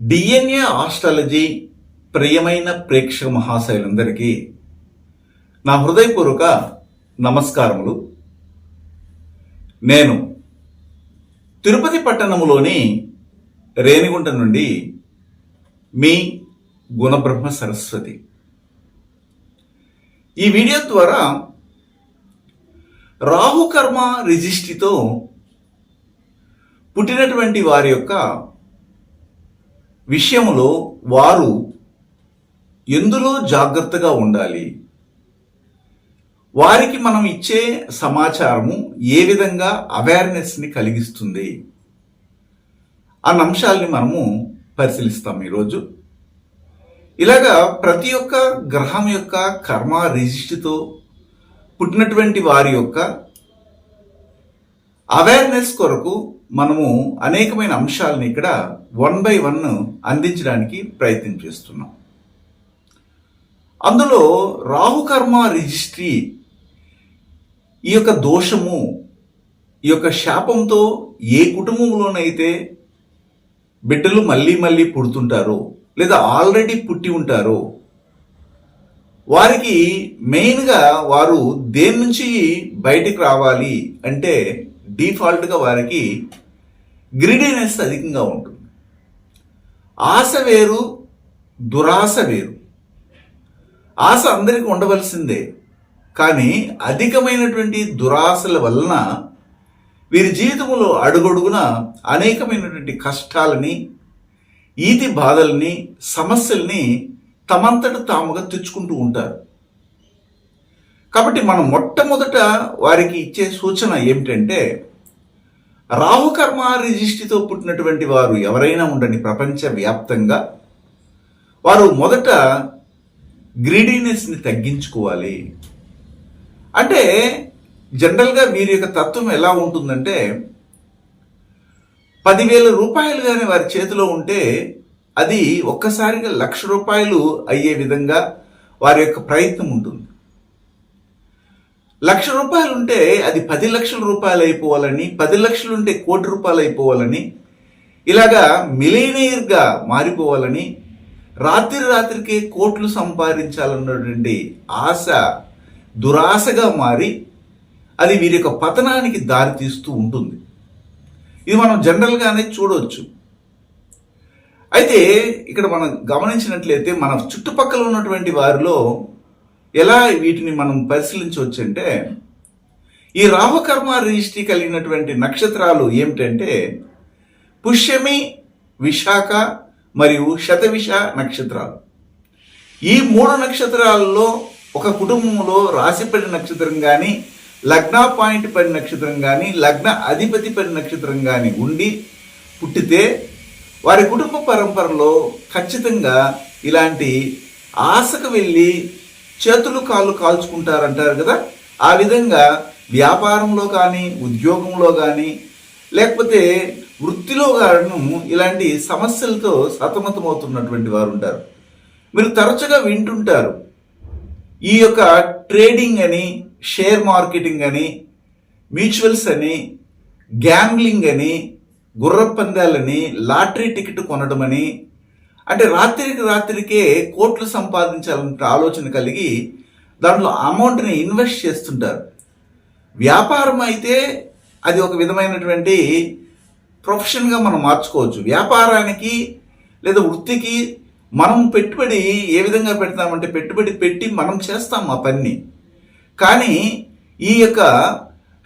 DNA astrology ప్రియమైన ప్రేక్షక మహాశైలందరికీ నా హృదయపూర్వక నమస్కారములు. నేను తిరుపతి పట్టణములోని రేణిగుంట నుండి మీ గుణబ్రహ్మ సరస్వతి. ఈ వీడియో ద్వారా రాహుకర్మ రిజిస్ట్రీతో పుట్టినటువంటి వారి యొక్క విషయంలో వారు ఎందులో జాగ్రత్తగా ఉండాలి? వారికి మనం ఇచ్చే సమాచారము ఏ విధంగా అవేర్నెస్ని కలిగిస్తుంది? అన్న అంశాలని మనము పరిశీలిస్తాం ఈరోజు. ఇలాగా ప్రతి ఒక్క గ్రహం యొక్క కర్మ రిజిస్ట్తో పుట్టినటువంటి వారి యొక్క అవేర్నెస్ కొరకు మనము అనేకమైన అంశాలను ఇక్కడ వన్ బై వన్ అందించడానికి ప్రయత్నం చేస్తున్నాం. అందులో రాహుకర్మ రిజిస్ట్రీ ఈ యొక్క దోషము ఈ యొక్క శాపంతో ఏ కుటుంబంలోనైతే బిడ్డలు మళ్ళీ మళ్ళీ పుడుతుంటారో లేదా ఆల్రెడీ పుట్టి ఉంటారో వారికి మెయిన్గా వారు దేని నుంచి బయటికి రావాలి అంటే డిఫాల్ట్గా వారికి గ్రిడీనెస్ అధికంగా ఉంటుంది. ఆశ వేరు దురాశ వేరు. ఆశ అందరికీ ఉండవలసిందే. కానీ అధికమైనటువంటి దురాశల వలన వీరి జీవితంలో అడుగడుగున అనేకమైనటువంటి కష్టాలని ఈతి బాధల్ని సమస్యల్ని తమంతట తాముగా తెచ్చుకుంటూ ఉంటారు. కాబట్టి మనం మొట్టమొదట వారికి ఇచ్చే సూచన ఏమిటంటే రాహుకర్మ రిజిస్ట్రీతో పుట్టినటువంటి వారు ఎవరైనా ఉండండి ప్రపంచవ్యాప్తంగా వారు మొదట గ్రీడీనెస్ని తగ్గించుకోవాలి. అంటే జనరల్గా వీరి యొక్క తత్వం ఎలా ఉంటుందంటే పదివేల రూపాయలు కానీ వారి చేతిలో ఉంటే అది ఒక్కసారిగా లక్ష రూపాయలు అయ్యే విధంగా వారి యొక్క ప్రయత్నం ఉంటుంది. లక్ష రూపాయలు ఉంటే అది పది లక్షల రూపాయలు అయిపోవాలని పది లక్షలు ఉంటే కోటి రూపాయలు అయిపోవాలని ఇలాగా మిలీనియర్గా మారిపోవాలని రాత్రి రాత్రికే కోట్లు సంపాదించాలన్నటువంటి ఆశ దురాశగా మారి అది వీరి యొక్క పతనానికి దారి తీస్తూ ఉంటుంది. ఇది మనం జనరల్గానే చూడవచ్చు అయితే ఇక్కడ మనం గమనించినట్లయితే మన చుట్టుపక్కల ఉన్నటువంటి వారిలో ఎలా వీటిని మనం పరిశీలించవచ్చు అంటే ఈ రాహుకర్మ రిజిస్ట్రీ కలిగినటువంటి నక్షత్రాలు ఏమిటంటే పుష్యమి విశాఖ మరియు శతవిష నక్షత్రాలు. ఈ మూడు నక్షత్రాలలో ఒక కుటుంబంలో రాశిపడి నక్షత్రం కానీ లగ్న పాయింట్ పడి నక్షత్రం కానీ లగ్న అధిపతి పడి నక్షత్రం కానీ ఉండి పుట్టితే వారి కుటుంబ పరంపరలో ఖచ్చితంగా ఇలాంటి ఆశకు వెళ్ళి చేతులు కాళ్ళు కాల్చుకుంటారంటారు కదా? ఆ విధంగా వ్యాపారంలో కానీ ఉద్యోగంలో కానీ లేకపోతే వృత్తిలో గాను ఇలాంటి సమస్యలతో సతమతమవుతున్నటువంటి వారు ఉంటారు మీరు తరచుగా వింటుంటారు ఈ యొక్క ట్రేడింగ్ అని షేర్ మార్కెటింగ్ అని మ్యూచువల్స్ అని గ్యాంబ్లింగ్ అని గుర్రపందాలని లాటరీ టికెట్ కొనడం అని అంటే రాత్రికి రాత్రికే కోట్లు సంపాదించాలన్న ఆలోచన కలిగి దాంట్లో అమౌంట్ని ఇన్వెస్ట్ చేస్తుంటారు. వ్యాపారం అయితే అది ఒక విధమైనటువంటి ప్రొఫెషన్గా మనం మార్చుకోవచ్చు. వ్యాపారానికి లేదా వృత్తికి మనం పెట్టుబడి ఏ విధంగా పెడతామంటే పెట్టుబడి పెట్టి మనం చేస్తాం ఆ పని కానీ ఈ యొక్క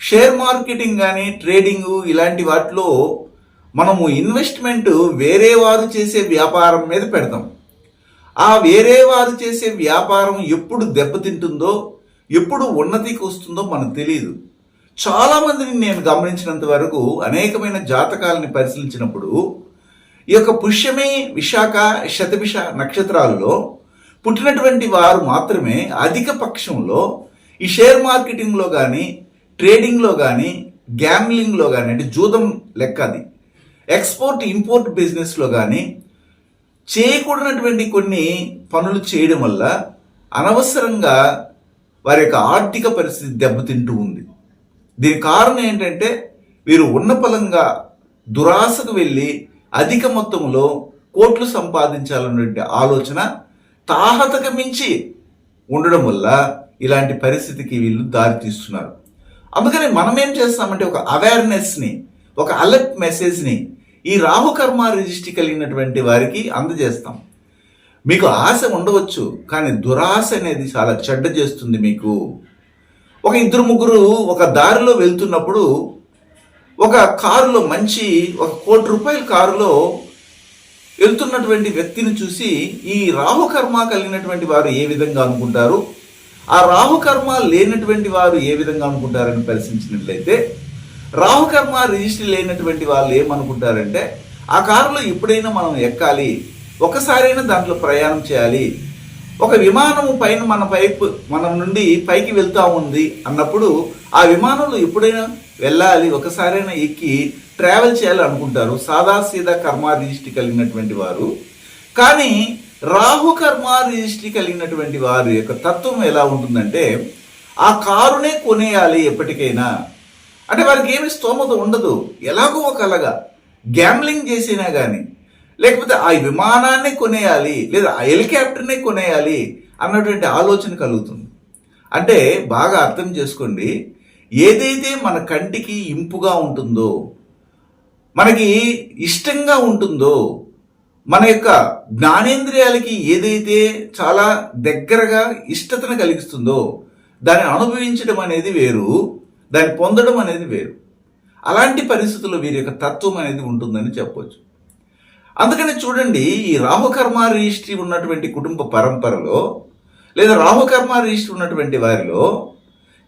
షేర్ మార్కెటింగ్ కానీ ట్రేడింగ్ ఇలాంటి వాటిలో మనము ఇన్వెస్ట్మెంట్ వేరే వారు చేసే వ్యాపారం మీద పెడతాం. ఆ వేరే వారు చేసే వ్యాపారం ఎప్పుడు దెబ్బతింటుందో ఎప్పుడు ఉన్నతికి వస్తుందో మనకు తెలియదు చాలా మందిని నేను గమనించినంత వరకు అనేకమైన జాతకాలని పరిశీలించినప్పుడు ఈ యొక్క పుష్యమి విశాఖ శతభిష నక్షత్రాలలో పుట్టినటువంటి వారు మాత్రమే అధిక పక్షంలో ఈ షేర్ మార్కెటింగ్లో కానీ ట్రేడింగ్లో కానీ గ్యామ్లింగ్లో కానీ అంటే జూదం లెక్క అది. ఎక్స్పోర్ట్ ఇంపోర్ట్ బిజినెస్లో కానీ చేయకూడనటువంటి కొన్ని పనులు చేయడం వల్ల అనవసరంగా వారి యొక్క ఆర్థిక పరిస్థితి దెబ్బతింటూ ఉంది. దీని కారణం ఏంటంటే వీరు ఉన్న పలంగా దురాశకు వెళ్ళి అధిక మొత్తంలో కోట్లు సంపాదించాలన్నటువంటి ఆలోచన తాహతకు మించి ఉండడం వల్ల ఇలాంటి పరిస్థితికి వీళ్ళు దారితీస్తున్నారు అందుకని మనం ఏం చేస్తామంటే ఒక అవేర్నెస్ని ఒక అలర్ట్ మెసేజ్ని ఈ రాహుకర్మ రిజిస్ట్రీ కలిగినటువంటి వారికి అందజేస్తాం. మీకు ఆశ ఉండవచ్చు కానీ దురాశ అనేది చాలా చెడ్డ చేస్తుంది మీకు. ఒక ఇద్దరు ముగ్గురు ఒక దారిలో వెళ్తున్నప్పుడు ఒక కారులో మంచి ఒక కోటి రూపాయల కారులో వెళ్తున్నటువంటి వ్యక్తిని చూసి ఈ రాహుకర్మ కలిగినటువంటి వారు ఏ విధంగా అనుకుంటారు? ఆ రాహుకర్మ లేనటువంటి వారు ఏ విధంగా అనుకుంటారని పరిశీలించినట్లయితే రాహుకర్మ రిజిస్ట్రీ లేనటువంటి వాళ్ళు ఏమనుకుంటారంటే ఆ కారులో ఎప్పుడైనా మనం ఎక్కాలి ఒకసారైనా దాంట్లో ప్రయాణం చేయాలి ఒక విమానం పైన మన పైపు మనం నుండి పైకి వెళ్తూ ఉంది అన్నప్పుడు ఆ విమానంలో ఎప్పుడైనా వెళ్ళాలి ఒకసారైనా ఎక్కి ట్రావెల్ చేయాలి అనుకుంటారు. సాదా సీదా కర్మ రిజిస్ట్రీ కలిగినటువంటి వారు. కానీ రాహు కర్మ రిజిస్ట్రీ కలిగినటువంటి వారి యొక్క తత్వం ఎలా ఉంటుందంటే ఆ కారునే కొనేయాలి ఎప్పటికైనా. అంటే వారికి ఏమి స్తోమత ఉండదు. ఎలాగో ఒకలాగా గ్యాంబ్లింగ్ చేసినా కానీ లేకపోతే ఆ విమానాన్ని కొనేయాలి లేదా ఆ హెలికాప్టర్నే కొనేయాలి అన్నటువంటి ఆలోచన కలుగుతుంది. అంటే బాగా అర్థం చేసుకోండి ఏదైతే మన కంటికి ఇంపుగా ఉంటుందో మనకి ఇష్టంగా ఉంటుందో మన యొక్క జ్ఞానేంద్రియాలకి ఏదైతే చాలా దగ్గరగా ఇష్టతను కలిగిస్తుందో దాన్ని అనుభవించడం అనేది వేరు. దాన్ని పొందడం అనేది వేరు. అలాంటి పరిస్థితుల్లో వీరి యొక్క తత్వం అనేది ఉంటుందని చెప్పవచ్చు అందుకని చూడండి ఈ రాహుకర్మ రిజిస్ట్రీ ఉన్నటువంటి కుటుంబ పరంపరలో లేదా రాహుకర్మ రిజిస్ట్రీ ఉన్నటువంటి వారిలో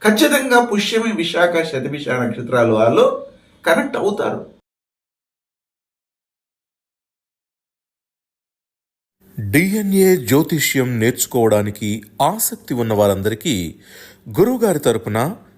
ఖచ్చితంగా పుష్యమి విశాఖ శతభిష నక్షత్రాలు వాళ్ళు కనెక్ట్ అవుతారు. డిఎన్ఏ జ్యోతిష్యం నేర్చుకోవడానికి ఆసక్తి ఉన్న వారందరికీ గురువుగారి తరపున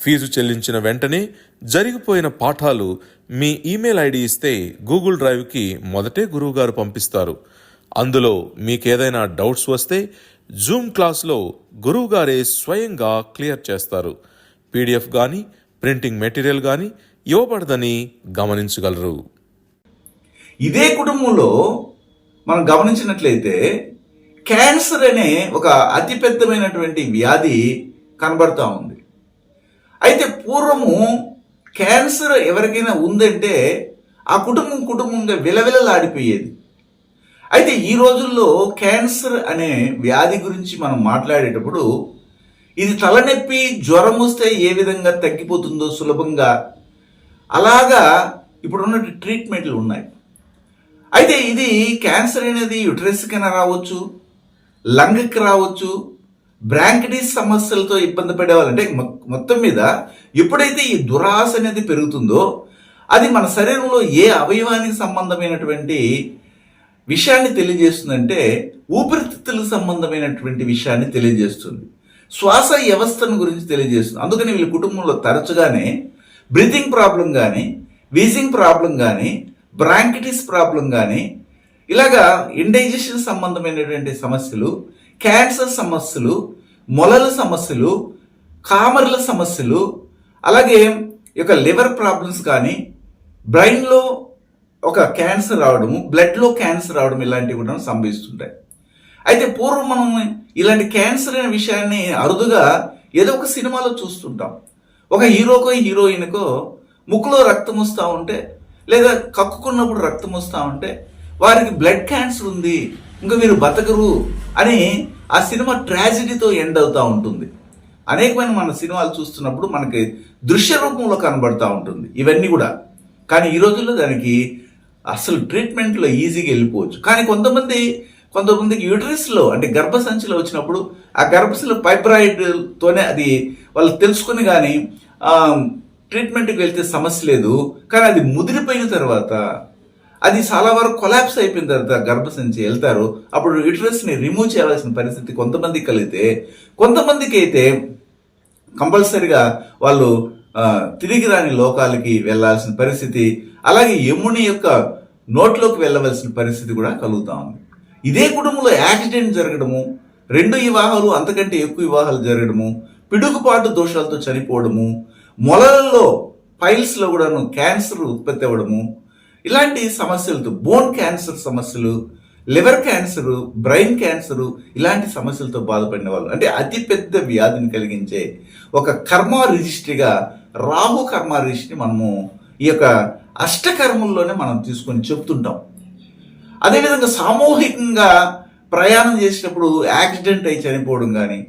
ఫీజు చెల్లించిన వెంటనే జరిగిపోయిన పాఠాలు మీ ఈమెయిల్ ఐడి ఇస్తే గూగుల్ డ్రైవ్కి మొదటే గురువుగారు పంపిస్తారు. అందులో మీకేదైనా డౌట్స్ వస్తే జూమ్ క్లాస్లో గురువుగారే స్వయంగా క్లియర్ చేస్తారు. పీడిఎఫ్ కానీ ప్రింటింగ్ మెటీరియల్ కానీ ఇవ్వబడదని గమనించగలరు. ఇదే కుటుంబంలో మనం గమనించినట్లయితే క్యాన్సర్ అనే ఒక అతిపెద్దమైనటువంటి వ్యాధి కనబడతా ఉంది. అయితే పూర్వము క్యాన్సర్ ఎవరికైనా ఉందంటే ఆ కుటుంబం కుటుంబంగా విలవిలలాడిపోయేది. అయితే ఈ రోజుల్లో క్యాన్సర్ అనే వ్యాధి గురించి మనం మాట్లాడేటప్పుడు ఇది తలనొప్పి జ్వరం వస్తే ఏ విధంగా తగ్గిపోతుందో సులభంగా అలాగా ఇప్పుడున్న ట్రీట్మెంట్లు ఉన్నాయి. అయితే ఇది క్యాన్సర్ అనేది యుటరస్కైనా రావచ్చు లంగ్కి రావచ్చు బ్రాంకిటీస్ సమస్యలతో ఇబ్బంది పడేవాళ్ళంటే మొ- మొత్తం మీద ఎప్పుడైతే ఈ దురాశ అనేది పెరుగుతుందో అది మన శరీరంలో ఏ అవయవానికి సంబంధమైనటువంటి విషయాన్ని తెలియజేస్తుందంటే ఊపిరితిత్తులకు సంబంధమైనటువంటి విషయాన్ని తెలియజేస్తుంది. శ్వాస వ్యవస్థను గురించి తెలియజేస్తుంది. అందుకని వీళ్ళ కుటుంబంలో తరచుగానే బ్రీతింగ్ ప్రాబ్లం కానీ వీజింగ్ ప్రాబ్లం కానీ బ్రాంకిటిస్ ప్రాబ్లం కానీ ఇలాగా ఇండైజెషన్ సంబంధమైనటువంటి సమస్యలు క్యాన్సర్ సమస్యలు మొలల సమస్యలు కామర్ల సమస్యలు అలాగే ఒక యొక్క లివర్ ప్రాబ్లమ్స్ కానీ బ్రెయిన్లో ఒక క్యాన్సర్ రావడము బ్లడ్లో క్యాన్సర్ రావడం ఇలాంటివి కూడా సంభవిస్తుంటాయి. అయితే పూర్వం మనం ఇలాంటి క్యాన్సర్ అనే విషయాన్ని అరుదుగా ఏదో ఒక సినిమాలో చూస్తుంటాం. ఒక హీరోకో హీరోయిన్కో ముక్కులో రక్తం వస్తూ ఉంటే లేదా కక్కుకున్నప్పుడు రక్తం వస్తూ ఉంటే వారికి బ్లడ్ క్యాన్సర్ ఉంది ఇంకా మీరు బతకరు అని ఆ సినిమా ట్రాజిడీతో ఎండ్ అవుతూ ఉంటుంది. అనేకమైన మన సినిమాలు చూస్తున్నప్పుడు మనకి దృశ్య రూపంలో కనబడుతూ ఉంటుంది. ఇవన్నీ కూడా. కానీ ఈ రోజుల్లో దానికి అసలు ట్రీట్మెంట్లో ఈజీగా వెళ్ళిపోవచ్చు. కానీ కొంతమంది కొంతమందికి యూటరస్లో అంటే గర్భసంచిలో వచ్చినప్పుడు ఆ గర్భశిల ఫైబ్రాయిడ్తోనే అది వాళ్ళు తెలుసుకుని కానీ ట్రీట్మెంట్కి వెళ్తే సమస్య లేదు. కానీ అది ముదిరిపోయిన తర్వాత అది చాలా వరకు కొలాప్స్ అయిపోయిన తర్వాత గర్భసంచి వెళ్తారు. అప్పుడు యూటరస్ని రిమూవ్ చేయాల్సిన పరిస్థితి కొంతమందికి కలిగితే కొంతమందికి అయితే కంపల్సరిగా వాళ్ళు తిరిగి రాని లోకాలకి వెళ్ళాల్సిన పరిస్థితి అలాగే యముని యొక్క నోట్లోకి వెళ్ళవలసిన పరిస్థితి కూడా కలుగుతా ఉంది. ఇదే కుటుంబంలో యాక్సిడెంట్ జరగడము రెండు వివాహాలు అంతకంటే ఎక్కువ వివాహాలు జరగడము పిడుగుపాటు దోషాలతో చనిపోవడము మొలలలో పైల్స్లో కూడాను క్యాన్సర్ ఉత్పత్తి అవ్వడము ఇలాంటి సమస్యలతో బోన్ క్యాన్సర్ సమస్యలు లివర్ క్యాన్సర్ బ్రెయిన్ క్యాన్సర్ ఇలాంటి సమస్యలతో బాధపడిన వాళ్ళు అంటే అతిపెద్ద వ్యాధిని కలిగించే ఒక కర్మ రిజిస్ట్రీగా రాహు కర్మ రిజిస్ట్రీ మనము ఈ యొక్క అష్టకర్మల్లోనే మనం తీసుకొని చెప్తుంటాం. అదేవిధంగా సామూహికంగా ప్రయాణం చేసినప్పుడు యాక్సిడెంట్ అయి చనిపోవడం కానీ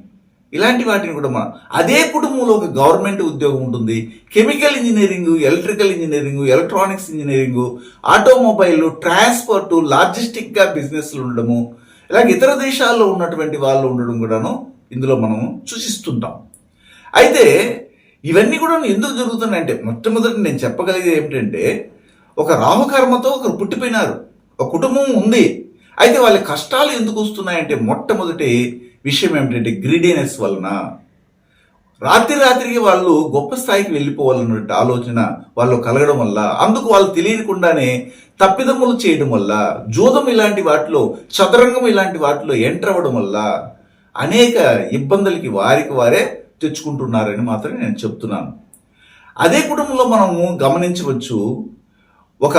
ఇలాంటి వాటిని కూడా మనం అదే కుటుంబంలో ఒక గవర్నమెంట్ ఉద్యోగం ఉంటుంది. Chemical engineering electrical engineering electronics engineering automobile transport లాజిస్టిక్గా బిజినెస్లు ఉండడము ఇలాగ ఇతర దేశాల్లో ఉన్నటువంటి వాళ్ళు ఉండడం కూడాను ఇందులో మనం సూచిస్తుంటాం. అయితే ఇవన్నీ కూడా ఎందుకు జరుగుతున్నాయంటే మొట్టమొదటి నేను చెప్పగలిగేది ఏమిటంటే ఒక రాహుకర్మతో ఒకరు పుట్టిపోయినారు. ఒక కుటుంబం ఉంది. అయితే వాళ్ళ కష్టాలు ఎందుకు వస్తున్నాయంటే మొట్టమొదటి విషయం ఏమిటంటే గ్రీడీనెస్ వలన రాత్రి రాత్రికి వాళ్ళు గొప్ప స్థాయికి వెళ్ళిపోవాలన్నటువంటి ఆలోచన వాళ్ళు కలగడం వల్ల అందుకు వాళ్ళు తెలియకుండానే తప్పిదమ్ములు చేయడం వల్ల జూదం ఇలాంటి వాటిలో చదరంగం ఇలాంటి వాటిలో ఎంటర్ అవ్వడం వల్ల అనేక ఇబ్బందులకి వారికి వారే తెచ్చుకుంటున్నారని మాత్రమే నేను చెప్తున్నాను. అదే కుటుంబంలో మనము గమనించవచ్చు ఒక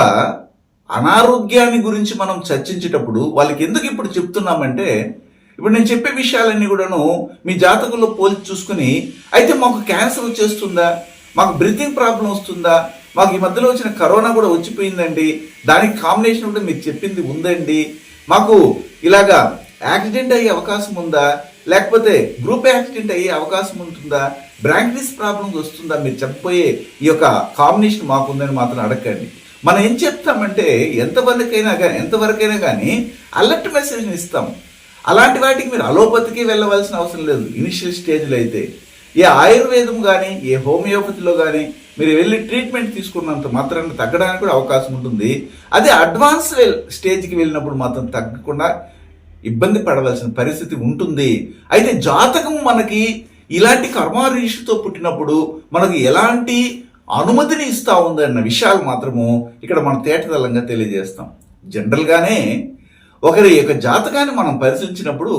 అనారోగ్యాన్ని గురించి మనం చర్చించేటప్పుడు వాళ్ళకి ఎందుకు ఇప్పుడు చెప్తున్నామంటే ఇప్పుడు నేను చెప్పే విషయాలన్నీ కూడాను మీ జాతకంలో పోల్చి చూసుకుని అయితే మాకు క్యాన్సర్ వచ్చేస్తుందా? మాకు బ్రీతింగ్ ప్రాబ్లం వస్తుందా? మాకు ఈ మధ్యలో వచ్చిన కరోనా కూడా వచ్చిపోయిందండి. దానికి కాంబినేషన్ కూడా మీరు చెప్పింది ఉందండి. మాకు ఇలాగా యాక్సిడెంట్ అయ్యే అవకాశం ఉందా? లేకపోతే గ్రూప్ యాక్సిడెంట్ అయ్యే అవకాశం ఉంటుందా? బ్రాంకిస్ ప్రాబ్లమ్స్ వస్తుందా? మీరు చెప్పబోయే ఈ యొక్క కాంబినేషన్ మాకుందని మాత్రం అడగండి. మనం ఏం చెప్తామంటే ఎంతవరకైనా కానీ ఎంతవరకైనా కానీ అలర్ట్ మెసేజ్ని ఇస్తాం. అలాంటి వాటికి మీరు అలోపతికి వెళ్ళవలసిన అవసరం లేదు. ఇనిషియల్ స్టేజ్లో అయితే. ఏ ఆయుర్వేదం కానీ ఏ హోమియోపతిలో కానీ మీరు వెళ్ళి ట్రీట్మెంట్ తీసుకున్నంత మాత్రాన్ని తగ్గడానికి కూడా అవకాశం ఉంటుంది. అదే అడ్వాన్స్ స్టేజ్కి వెళ్ళినప్పుడు మాత్రం తగ్గకుండా ఇబ్బంది పడవలసిన పరిస్థితి ఉంటుంది. అయితే జాతకం మనకి ఇలాంటి కర్మారీషితో పుట్టినప్పుడు మనకు ఎలాంటి అనుమతిని ఇస్తా ఉందన్న విషయాలు మాత్రము ఇక్కడ మనం తేటతలంగా తెలియజేస్తాం. జనరల్గానే ఒకరి యొక్క జాతకాన్ని మనం పరిశీలించినప్పుడు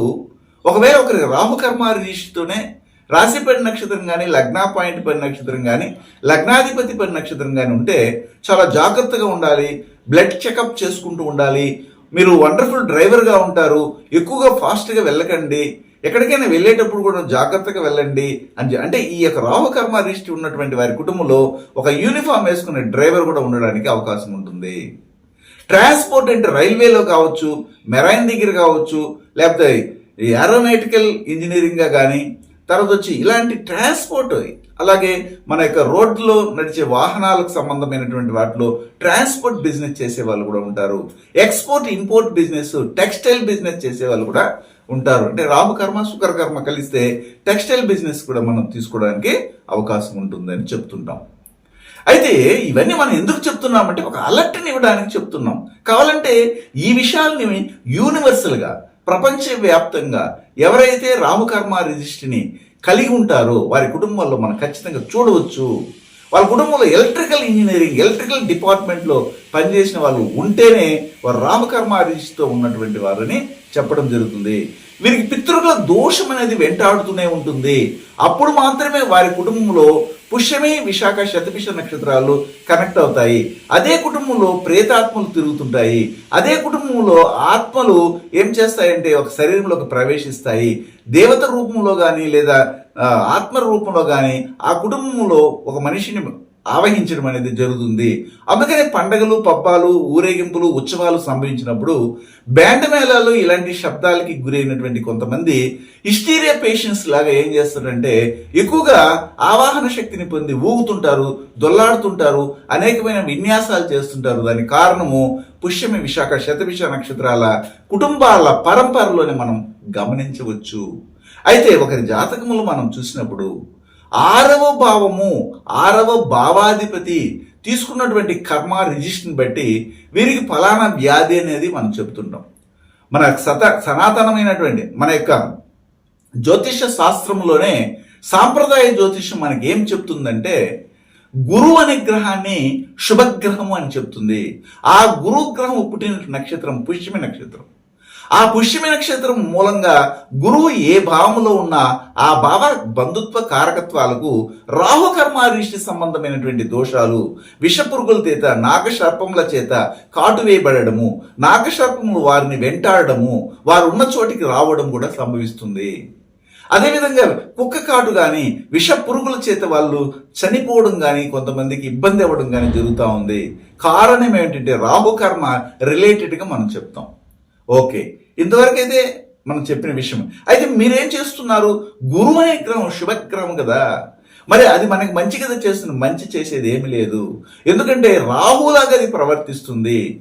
ఒకవేళ ఒకరి రాహుకర్మారీషుతోనే రాశి రాశిపడి నక్షత్రం కానీ లగ్నా పాయింట్ పడి నక్షత్రం కానీ లగ్నాధిపతి పడి నక్షత్రం కానీ ఉంటే చాలా జాగ్రత్తగా ఉండాలి. బ్లడ్ చెకప్ చేసుకుంటూ ఉండాలి. మీరు వండర్ఫుల్ డ్రైవర్గా ఉంటారు. ఎక్కువగా ఫాస్ట్గా వెళ్ళకండి. ఎక్కడికైనా వెళ్ళేటప్పుడు కూడా జాగ్రత్తగా వెళ్ళండి అని అంటే ఈ యొక్క రాహుకర్మ రిష్టి ఉన్నటువంటి వారి కుటుంబంలో ఒక యూనిఫామ్ వేసుకునే డ్రైవర్ కూడా ఉండడానికి అవకాశం ఉంటుంది. ట్రాన్స్పోర్ట్ అంటే రైల్వేలో కావచ్చు మెరైన్ దగ్గర కావచ్చు లేకపోతే ఏరోనాటికల్ ఇంజనీరింగ్గా కానీ తర్వాత వచ్చి ఇలాంటి ట్రాన్స్పోర్ట్ అలాగే మన యొక్క రోడ్లో నడిచే వాహనాలకు సంబంధమైనటువంటి వాటిలో ట్రాన్స్పోర్ట్ బిజినెస్ చేసే వాళ్ళు కూడా ఉంటారు. Export import business textile business చేసే వాళ్ళు కూడా ఉంటారు. అంటే రాము రామకర్మ శుకరకర్మ కలిస్తే టెక్స్టైల్ బిజినెస్ కూడా మనం తీసుకోవడానికి అవకాశం ఉంటుందని చెప్తుంటాం. అయితే ఇవన్నీ మనం ఎందుకు చెప్తున్నామంటే ఒక అలర్ట్ని ఇవ్వడానికి చెప్తున్నాం. కావాలంటే ఈ విషయాల్ని యూనివర్సల్గా ప్రపంచవ్యాప్తంగా ఎవరైతే రామకర్మ రిజిస్ట్రీని కలిగి ఉంటారో వారి కుటుంబాల్లో మనం ఖచ్చితంగా చూడవచ్చు. వాళ్ళ కుటుంబంలో ఎలక్ట్రికల్ ఇంజనీరింగ్ ఎలక్ట్రికల్ డిపార్ట్మెంట్లో పనిచేసిన వాళ్ళు ఉంటేనే వారు రామకర్మారీషితో ఉన్నటువంటి వారని చెప్పడం జరుగుతుంది. వీరికి పితృకుల దోషం అనేది వెంటాడుతూనే ఉంటుంది. అప్పుడు మాత్రమే వారి కుటుంబంలో పుష్యమే విశాఖ శతభిష నక్షత్రాలు కనెక్ట్ అవుతాయి. అదే కుటుంబంలో ప్రేతాత్మలు తిరుగుతుంటాయి. అదే కుటుంబంలో ఆత్మలు ఏం చేస్తాయంటే ఒక శరీరంలోకి ప్రవేశిస్తాయి. దేవత రూపంలో కానీ లేదా ఆత్మ రూపంలో కానీ ఆ కుటుంబంలో ఒక మనిషిని ఆవహించడం అనేది జరుగుతుంది. అందుకనే పండగలు పబ్బాలు ఊరేగింపులు ఉత్సవాలు సంభవించినప్పుడు బ్యాండ్ మేళాలు ఇలాంటి శబ్దాలకి గురైనటువంటి కొంతమంది హిస్టీరియా పేషెంట్స్ లాగా ఏం చేస్తారంటే ఎక్కువగా ఆవాహన శక్తిని పొంది ఊగుతుంటారు దొల్లాడుతుంటారు అనేకమైన విన్యాసాలు చేస్తుంటారు. దానికి కారణము పుష్యమి విశాఖ శతభిష నక్షత్రాల కుటుంబాల పరంపరలోనే మనం గమనించవచ్చు. అయితే ఒకరి జాతకములు మనం చూసినప్పుడు ఆరవ భావము ఆరవ భావాధిపతి తీసుకున్నటువంటి కర్మ రిజిస్ట్ని బట్టి వీరికి ఫలానా వ్యాధి అనేది మనం చెప్తుంటాం మన సత సనాతనమైనటువంటి మన యొక్క జ్యోతిష శాస్త్రంలోనే సాంప్రదాయ జ్యోతిషం మనకి ఏం చెప్తుందంటే గురువు అనే గ్రహాన్ని శుభగ్రహము అని చెప్తుంది. ఆ గురు గ్రహం పుట్టిన నక్షత్రం పుష్యమి నక్షత్రం. ఆ పుష్యమి నక్షత్రం మూలంగా గురువు ఏ భావంలో ఉన్నా ఆ భావ బంధుత్వ కారకత్వాలకు రాహుకర్మారిష్టి సంబంధమైనటువంటి దోషాలు విషపురుగుల చేత నాగసర్పముల చేత కాటు వేయబడము నాగసర్పములు వారిని వెంటాడము వారు ఉన్న చోటికి రావడం కూడా సంభవిస్తుంది. అదేవిధంగా కుక్క కాటు కానీ విష పురుగుల చేత వాళ్ళు చనిపోవడం కానీ కొంతమందికి ఇబ్బంది అవ్వడం కానీ జరుగుతూ ఉంది. కారణం ఏంటంటే రాహుకర్మ రిలేటెడ్గా మనం చెప్తాం. ఓకే. ఇంతవరకు అయితే మనం చెప్పిన విషయం. అయితే మీరేం చేస్తున్నారు? గురువు అనే గ్రహం శుభగ్రహం కదా. మరి అది మనకి మంచి కదా చేస్తుంది. మంచి చేసేది ఏమి లేదు. ఎందుకంటే రాహులాగా అది ప్రవర్తిస్తుంది.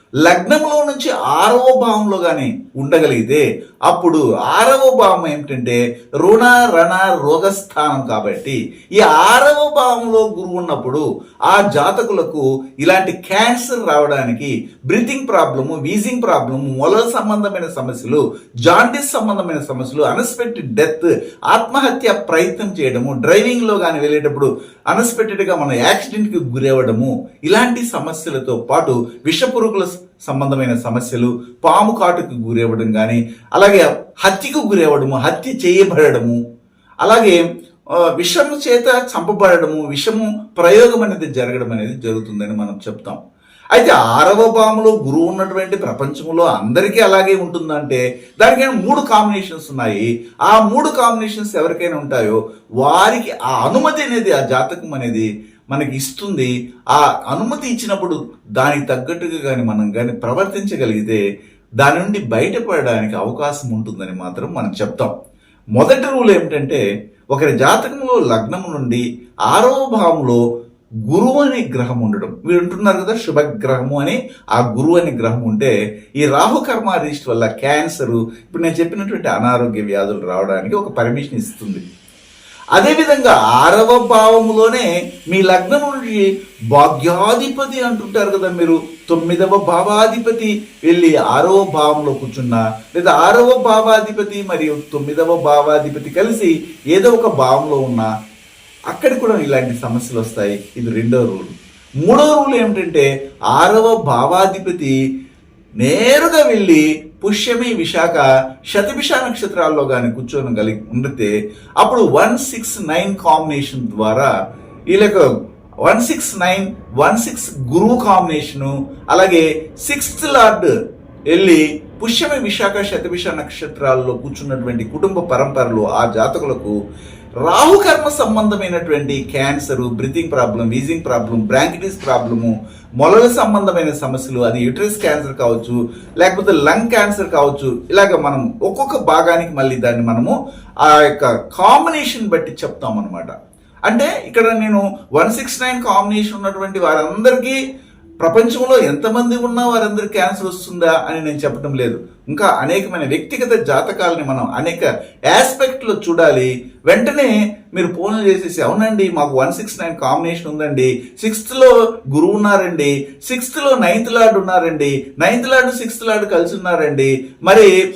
లగ్నంలో నుంచి ఆరవ భావంలో కానీ ఉండగలిగితే అప్పుడు ఆరవ భావం ఏమిటంటే రుణ రణ రోగస్థానం కాబట్టి ఈ ఆరవ భావంలో గురువు ఉన్నప్పుడు ఆ జాతకులకు ఇలాంటి క్యాన్సర్ రావడానికి బ్రీతింగ్ ప్రాబ్లము వీజింగ్ ప్రాబ్లము మొలల సంబంధమైన సమస్యలు జాండిస్ సంబంధమైన సమస్యలు అన్ఎక్స్పెక్టెడ్ డెత్ ఆత్మహత్య ప్రయత్నం చేయడము డ్రైవింగ్లో కానీ వెళ్ళేటప్పుడు అన్ఎక్స్పెక్టెడ్ మనం యాక్సిడెంట్కి గురవ్వడము ఇలాంటి సమస్యలతో పాటు విషపురుగుల సంబంధమైన సమస్యలు పాము కాటుకు గురవ్వడం కానీ అలాగే హత్యకు గురవ్వడము హత్య చేయబడము అలాగే విషము చేత చంపబడము విషము ప్రయోగం అనేది జరగడం అనేది జరుగుతుందని మనం చెప్తాం. అయితే ఆరవ భావంలో గురువు ఉన్నటువంటి ప్రపంచంలో అందరికీ అలాగే ఉంటుందంటే దానికైనా మూడు కాంబినేషన్స్ ఉన్నాయి. ఆ మూడు కాంబినేషన్స్ ఎవరికైనా ఉంటాయో వారికి ఆ అనుమతి అనేది ఆ జాతకం అనేది మనకి ఇస్తుంది ఆ అనుమతి ఇచ్చినప్పుడు దానికి తగ్గట్టుగా కానీ మనం కానీ ప్రవర్తించగలిగితే దాని నుండి బయటపడడానికి అవకాశం ఉంటుందని మాత్రం మనం చెప్తాం. మొదటి రూల్ ఏమిటంటే ఒకరి జాతకంలో లగ్నం నుండి ఆరో భావంలో గురువు అనే గ్రహం ఉండడం. మీరు ఉంటున్నారు కదా శుభగ్రహము అని ఆ గురువు అనే గ్రహం ఉంటే ఈ రాహుకర్మ రిస్ట్ వల్ల క్యాన్సరు. ఇప్పుడు నేను చెప్పినటువంటి అనారోగ్య వ్యాధులు రావడానికి ఒక పర్మిషన్ ఇస్తుంది. అదేవిధంగా ఆరవ భావములోనే మీ లగ్నం నుండి భాగ్యాధిపతి అంటుంటారు కదా మీరు. తొమ్మిదవ భావాధిపతి వెళ్ళి ఆరవ భావంలో కూర్చున్నా లేదా ఆరవ భావాధిపతి మరియు తొమ్మిదవ భావాధిపతి కలిసి ఏదో ఒక భావంలో ఉన్నా అక్కడ కూడా ఇలాంటి సమస్యలు వస్తాయి. ఇది రెండో రూల్. మూడో రూల్ ఏమిటంటే ఆరవ భావాధిపతి నేరుగా వెళ్ళి పుష్యమి విశాఖ శతభిష నక్షత్రాల్లో కానీ కూర్చొని కలిగి ఉండితే అప్పుడు వన్ సిక్స్ నైన్ కాంబినేషన్ ద్వారా వీళ్ళకు one six nine one six గురువు కాంబినేషను అలాగే సిక్స్త్ లార్డ్ వెళ్ళి పుష్యమి విశాఖ శతభిష నక్షత్రాల్లో కూర్చున్నటువంటి కుటుంబ పరంపరలు ఆ జాతకులకు రాహుకర్మ సంబంధమైనటువంటి cancer breathing problem wheezing problem bronchitis problem మొలల సంబంధమైన సమస్యలు అది యూట్రస్ క్యాన్సర్ కావచ్చు లేకపోతే లంగ్ క్యాన్సర్ కావచ్చు ఇలాగ మనం ఒక్కొక్క భాగానికి మళ్ళీ దాన్ని మనము ఆ యొక్క కాంబినేషన్ బట్టి చెప్తాం అనమాట అంటే ఇక్కడ నేను వన్ సిక్స్ నైన్ కాంబినేషన్ ఉన్నటువంటి వారందరికీ ప్రపంచంలో ఎంతమంది ఉన్నా వారందరికీ క్యాన్సర్ వస్తుందా అని నేను చెప్పడం లేదు. ఇంకా అనేకమైన వ్యక్తిగత జాతకాలని మనం అనేక యాస్పెక్ట్లో చూడాలి. వెంటనే మీరు ఫోన్లు చేసేసి అవునండి మాకు వన్ సిక్స్ నైన్ కాంబినేషన్ ఉందండి. సిక్స్త్లో గురువు ఉన్నారండి. సిక్స్త్లో నైన్త్ లార్డ్ ఉన్నారండి. నైన్త్ లార్డ్ సిక్స్త్ లార్డ్ కలిసి ఉన్నారండి. మరి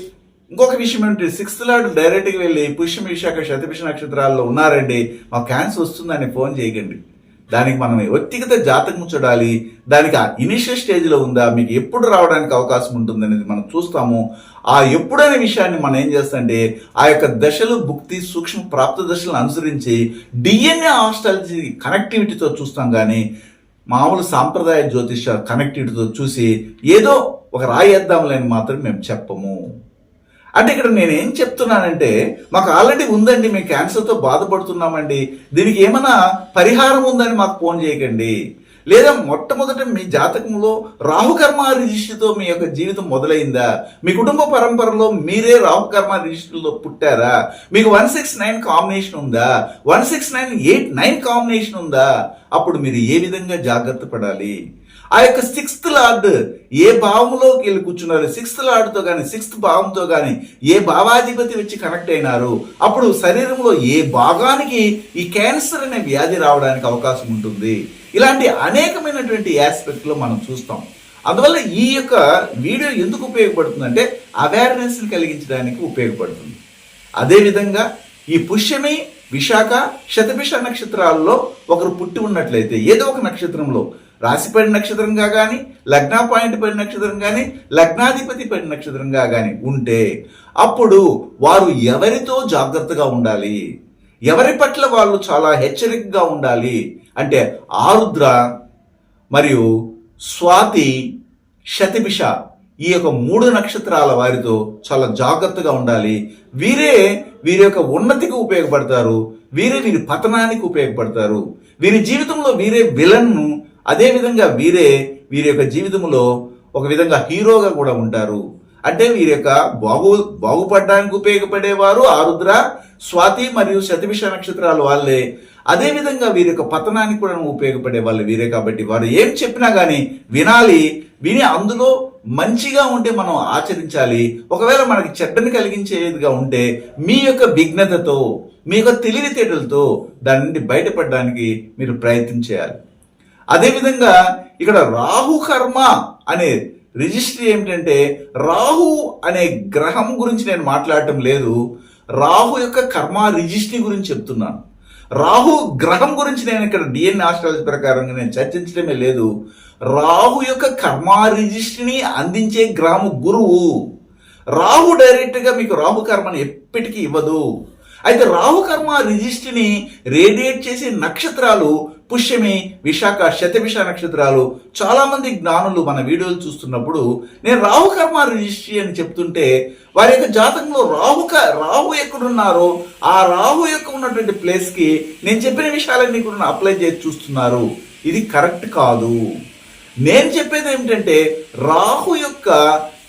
ఇంకొక విషయం ఏంటి సిక్స్త్ లార్డ్ డైరెక్ట్గా వెళ్ళి పుష్యం విశాఖ శతభిష నక్షత్రాల్లో ఉన్నారండి. మాకు క్యాన్సర్ వస్తుందని ఫోన్ చేయకండి. దానికి మనం వ్యక్తిగత జాతకం చూడాలి. దానికి ఆ ఇనిషియల్ స్టేజ్లో ఉందా? మీకు ఎప్పుడు రావడానికి అవకాశం ఉంటుంది అనేది మనం చూస్తాము. ఆ ఎప్పుడనే విషయాన్ని మనం ఏం చేస్తామంటే ఆ యొక్క దశలు భుక్తి సూక్ష్మ ప్రాప్త దశలను అనుసరించి డిఎన్ఏ ఆస్ట్రాలజీ కనెక్టివిటీతో చూస్తాం కానీ మామూలు సాంప్రదాయ జ్యోతిష కనెక్టివిటీతో చూసి ఏదో ఒక రాయేద్దాంలేని మాత్రం మేము చెప్పము. అంటే ఇక్కడ నేను ఏం చెప్తున్నానంటే మాకు ఆల్రెడీ ఉందండి మేము క్యాన్సర్తో బాధపడుతున్నామండి. దీనికి ఏమైనా పరిహారం ఉందని మాకు ఫోన్ చేయకండి. లేదా మొట్టమొదట మీ జాతకంలో రాహుకర్మ రిజిస్ట్రీతో మీ యొక్క జీవితం మొదలైందా? మీ కుటుంబ పరంపరలో మీరే రాహుకర్మ రిజిస్ట్రీలో పుట్టారా? మీకు వన్ సిక్స్ నైన్ కాంబినేషన్ ఉందా? One six nine eight nine combination ఉందా? అప్పుడు మీరు ఏ విధంగా జాగ్రత్త పడాలి? ఆ యొక్క సిక్స్త్ లార్డ్ ఏ భావంలోకి వెళ్ళి కూర్చున్నారు సిక్స్త్ లార్డ్తో కానీ సిక్స్త్ భావంతో కానీ ఏ భావాధిపతి వచ్చి కనెక్ట్ అయినారు? అప్పుడు శరీరంలో ఏ భాగానికి ఈ క్యాన్సర్ అనే వ్యాధి రావడానికి అవకాశం ఉంటుంది? ఇలాంటి అనేకమైనటువంటి ఆస్పెక్ట్లో మనం చూస్తాం. అందువల్ల ఈ యొక్క వీడియో ఎందుకు ఉపయోగపడుతుందంటే అవేర్నెస్ని కలిగించడానికి ఉపయోగపడుతుంది. అదేవిధంగా ఈ పుష్యమి విశాఖ శతభిష నక్షత్రాల్లో ఒకరు పుట్టి ఉన్నట్లయితే ఏదో ఒక నక్షత్రంలో రాశిపడి నక్షత్రంగా కానీ లగ్న పాయింట్ పడి నక్షత్రం కానీ లగ్నాధిపతి పడి నక్షత్రంగా కానీ ఉంటే అప్పుడు వారు ఎవరితో జాగ్రత్తగా ఉండాలి? ఎవరి పట్ల వాళ్ళు చాలా హెచ్చరికగా ఉండాలి? అంటే ఆరుద్ర మరియు స్వాతి శతిభిష ఈ యొక్క మూడు నక్షత్రాల వారితో చాలా జాగ్రత్తగా ఉండాలి. వీరే వీరి యొక్క ఉన్నతికి ఉపయోగపడతారు. వీరే వీరి పతనానికి ఉపయోగపడతారు. వీరి జీవితంలో వీరే విలన్ను అదేవిధంగా వీరే వీరి యొక్క జీవితంలో ఒక విధంగా హీరోగా కూడా ఉంటారు. అంటే వీరి యొక్క బాగు బాగుపడడానికి ఉపయోగపడేవారు ఆరుద్ర స్వాతి మరియు శతభిష నక్షత్రాలు వాళ్ళే. అదేవిధంగా వీరి యొక్క పతనానికి కూడా ఉపయోగపడే వాళ్ళు వీరే కాబట్టి వారు ఏం చెప్పినా కానీ వినాలి విని అందులో మంచిగా ఉంటే మనం ఆచరించాలి. ఒకవేళ మనకి చెడ్డని కలిగించేదిగా ఉంటే మీ యొక్క విఘ్నతతో మీ యొక్క తెలివితేటలతో దాని నుండి బయటపడడానికి మీరు ప్రయత్నం చేయాలి. అదేవిధంగా ఇక్కడ రాహు కర్మ అనే రిజిస్ట్రీ ఏమిటంటే రాహు అనే గ్రహం గురించి నేను మాట్లాడటం లేదు. రాహు యొక్క కర్మ రిజిస్ట్రీ గురించి చెప్తున్నాను. రాహు గ్రహం గురించి నేను ఇక్కడ డిఎన్ఏ ఆస్ట్రాలజీ ప్రకారంగా నేను చర్చించడమే లేదు. రాహు యొక్క కర్మ రిజిస్ట్రీని అందించే గ్రహము గురువు. రాహు డైరెక్ట్గా మీకు రాహు కర్మను ఎప్పటికీ ఇవ్వదు. అయితే రాహు కర్మ రిజిస్ట్రీని రేడియేట్ చేసే నక్షత్రాలు పుష్యమి విశాఖ శతభిష నక్షత్రాలు చాలా మంది జ్ఞానులు మన వీడియోలు చూస్తున్నప్పుడు నేను రాహు కర్మ రిజిస్ట్రీ అని చెప్తుంటే వారి యొక్క జాతకంలో రాహు క- రాహు ఎక్కడున్నారో ఆ రాహు యొక్క ఉన్నటువంటి ప్లేస్కి నేను చెప్పిన విషయాలన్నీ కూడా అప్లై చేసి చూస్తున్నారు. ఇది కరెక్ట్ కాదు. నేను చెప్పేది ఏమిటంటే రాహు యొక్క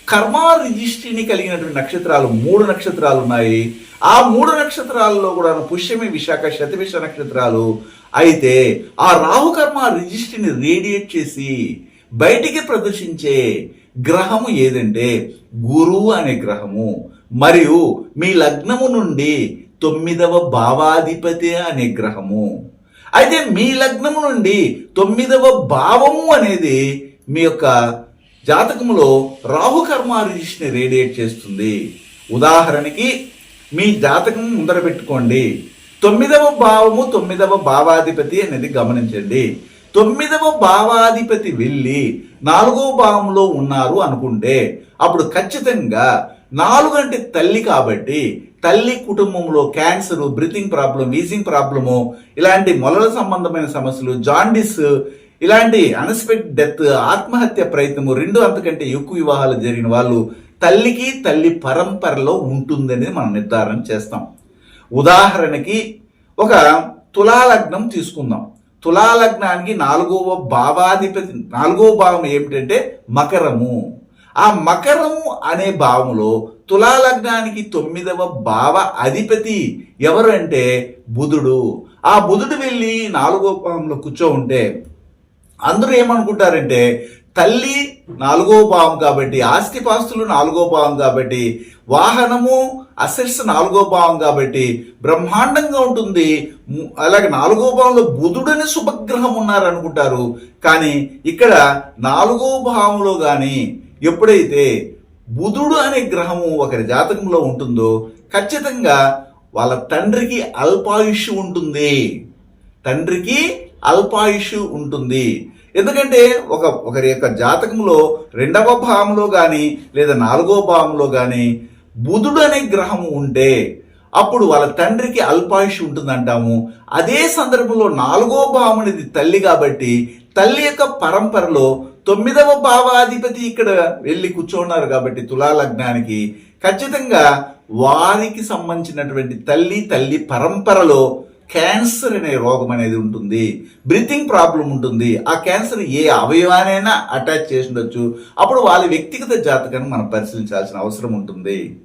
కర్మ రిజిస్ట్రీని కలిగినటువంటి నక్షత్రాలు మూడు నక్షత్రాలు ఉన్నాయి. ఆ మూడు నక్షత్రాలలో కూడా పుష్యమి విశాఖ శతభిష నక్షత్రాలు అయితే ఆ రాహుకర్మ రిజిస్ట్రీని రేడియేట్ చేసి బయటికి ప్రదర్శించే గ్రహము ఏదంటే గురువు అనే గ్రహము. మరియు మీ లగ్నము నుండి తొమ్మిదవ భావాధిపతి అనే గ్రహము. అయితే మీ లగ్నము నుండి తొమ్మిదవ భావము అనేది మీ యొక్క జాతకములో రాహుకర్మ రిజిస్ట్ని రేడియేట్ చేస్తుంది. ఉదాహరణకి మీ జాతకం ముందర పెట్టుకోండి. తొమ్మిదవ భావము తొమ్మిదవ భావాధిపతి అనేది గమనించండి. తొమ్మిదవ భావాధిపతి వెళ్ళి నాలుగవ భావంలో ఉన్నారు అనుకుంటే అప్పుడు ఖచ్చితంగా నాలుగు అంటే తల్లి కాబట్టి తల్లి కుటుంబంలో cancer breathing problem wheezing problem ఇలాంటి మొలల సంబంధమైన సమస్యలు జాండిస్ ఇలాంటి అన్ఎక్స్పెక్ట్ డెత్ ఆత్మహత్య ప్రయత్నము రెండు అంతకంటే ఎక్కువ వివాహాలు జరిగిన వాళ్ళు తల్లికి తల్లి పరంపరలో ఉంటుందని మనం నిర్ధారణ చేస్తాం. ఉదాహరణకి ఒక తులాలగ్నం తీసుకుందాం. తులాలగ్నానికి నాలుగవ భావాధిపతి నాలుగవ భావం ఏమిటంటే మకరము. ఆ మకరము అనే భావములో తులాలగ్నానికి తొమ్మిదవ భావ అధిపతి ఎవరు అంటే బుధుడు. ఆ బుధుడు వెళ్ళి నాలుగో భావంలో కూర్చో ఉంటే అందరూ ఏమనుకుంటారంటే తల్లి నాలుగో భావం కాబట్టి ఆస్తిపాస్తులు నాలుగో భావం కాబట్టి వాహనము అసెట్స్ నాలుగో భావం కాబట్టి బ్రహ్మాండంగా ఉంటుంది. అలాగే నాలుగో భావంలో బుధుడని శుభగ్రహం ఉన్నారనుకుంటారు. కానీ ఇక్కడ నాలుగో భావంలో కానీ ఎప్పుడైతే బుధుడు అనే గ్రహము ఒకరి జాతకంలో ఉంటుందో ఖచ్చితంగా వాళ్ళ తండ్రికి అల్పాయుష్ ఉంటుంది. తండ్రికి అల్పాయుష్ ఉంటుంది. ఎందుకంటే ఒక ఒకరి యొక్క జాతకంలో రెండవ భావంలో కానీ లేదా నాలుగో భావంలో కానీ బుధుడు అనే గ్రహం ఉంటే అప్పుడు వాళ్ళ తండ్రికి అల్పాయుష్ ఉంటుందంటాము. అదే సందర్భంలో నాలుగో భావం అనేది తల్లి కాబట్టి తల్లి యొక్క పరంపరలో తొమ్మిదవ భావాధిపతి ఇక్కడ వెళ్ళి కూర్చోన్నారు కాబట్టి తులాలగ్నానికి ఖచ్చితంగా వారికి సంబంధించినటువంటి తల్లి తల్లి పరంపరలో క్యాన్సర్ అనే రోగం అనేది ఉంటుంది. బ్రీతింగ్ ప్రాబ్లం ఉంటుంది. ఆ క్యాన్సర్ ఏ అవయవానైనా అటాచ్ చేసి ఉండొచ్చు. అప్పుడు వాళ్ళ వ్యక్తిగత జాతకాన్ని మనం పరిశీలించాల్సిన అవసరం ఉంటుంది.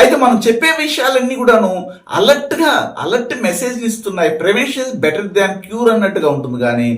అయితే మనం చెప్పే విషయాలన్నీ కూడాను అలర్ట్గా అలర్ట్ మెసేజ్ని ఇస్తున్నాయి. ప్రివెన్షన్ బెటర్ దాన్ క్యూర్ అన్నట్టుగా ఉంటుంది కానీ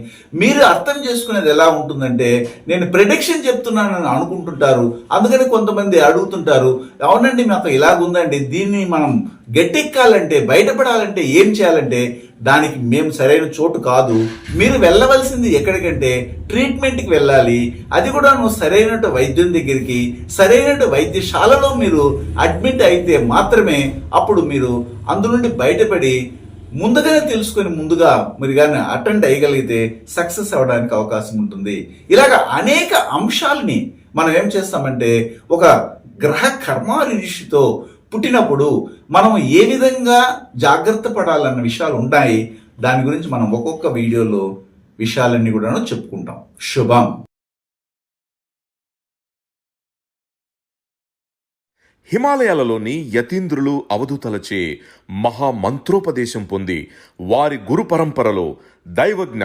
మీరు అర్థం చేసుకునేది ఎలా ఉంటుందంటే నేను ప్రిడిక్షన్ చెప్తున్నానని అనుకుంటుంటారు. అందుకని కొంతమంది అడుగుతుంటారు అవునండి మాకు ఇలాగుందండి దీన్ని మనం గట్టెక్కాలంటే బయటపడాలంటే ఏం చేయాలంటే దానికి మేము సరైన చోటు కాదు. మీరు వెళ్ళవలసింది ఎక్కడికంటే ట్రీట్మెంట్కి వెళ్ళాలి. అది కూడా నువ్వు సరైన వైద్యం దగ్గరికి సరైన వైద్యశాలలో మీరు అడ్మిట్ అయితే మాత్రమే అప్పుడు మీరు అందు నుండి బయటపడి ముందుగానే తెలుసుకొని ముందుగా మీరు కానీ అటెండ్ అయ్యగలిగితే సక్సెస్ అవ్వడానికి అవకాశం ఉంటుంది. ఇలాగ అనేక అంశాలని మనం ఏం చేస్తామంటే ఒక గ్రహ కర్మారిషితో పుట్టినప్పుడు మనం ఏ విధంగా జాగ్రత్త పడాలన్న విషయాలు ఉంటాయి దాని గురించి మనం ఒక్కొక్క వీడియోలో విషయాలన్నీ కూడా చెప్పుకుంటాం. శుభం. హిమాలయాలలోని యతీంద్రులు అవధూతలచే మహామంత్రోపదేశం పొంది వారి గురు పరంపరలో దైవజ్ఞ